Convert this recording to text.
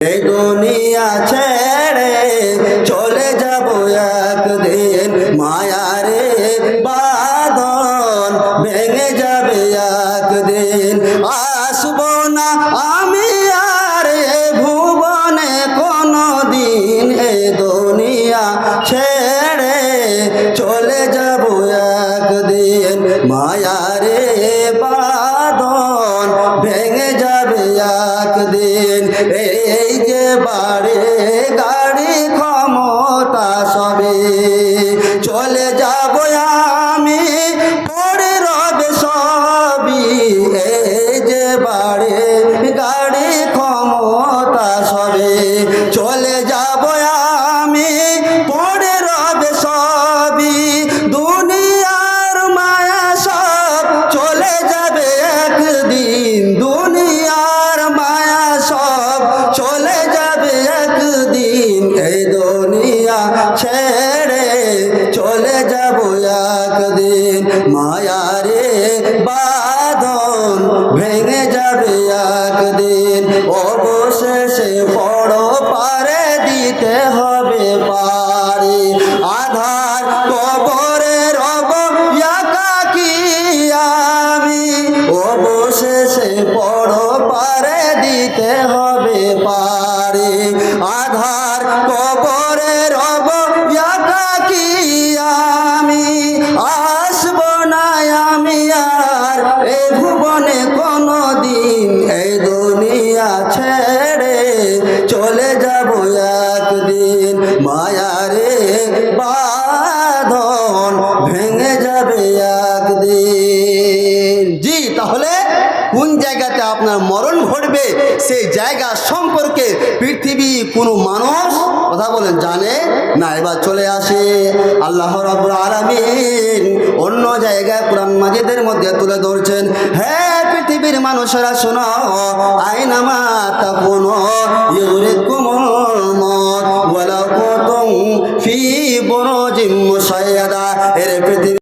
এই দুনিয়া ছেড়ে চলে যাব একদিন। মায়ারে বাঁধন ভেঙে যাবে একদিন। আসব না আমি আর ভুবনে কোনো দিন এ দুনিয়া ছেড়ে চলে যাব একদিন। মায়ারে বাঁধন ভেঙে যাবে একদিন। এই যে বাড়ি গাড়ি ক্ষমতা সবে। চলে যাব আমি একদিন মায়ারে বাঁধন ভেঙে যাবে একদিন। অবশেষে বড় পারে দিতে হবে পারে। আধার কবরে রব একাকি আমি। অবশেষে বড় পারে দিতে হবে পারে। একদিন মায়ারে বাঁধন ভেঙে যাবে একদিন। জি, তাহলে কোন জায়গাতে আপনার মরণ ঘটবে, সেই জায়গা সম্পর্কে পৃথিবী কোনো মানুষ, কথা বলেন, জানে? না, এবার চলে আসে। আল্লাহ রাব্বুল আলামিন অন্য জায়গায় কোরআন মাজিদের মধ্যে তুলে ধরছেন হ্যাঁ পৃথিবীর মানুষেরা, শোনো, আইনামা তাকুনু ইউরিকুমুল মত বড় জিম্মু সয়াদা এর পৃথিবী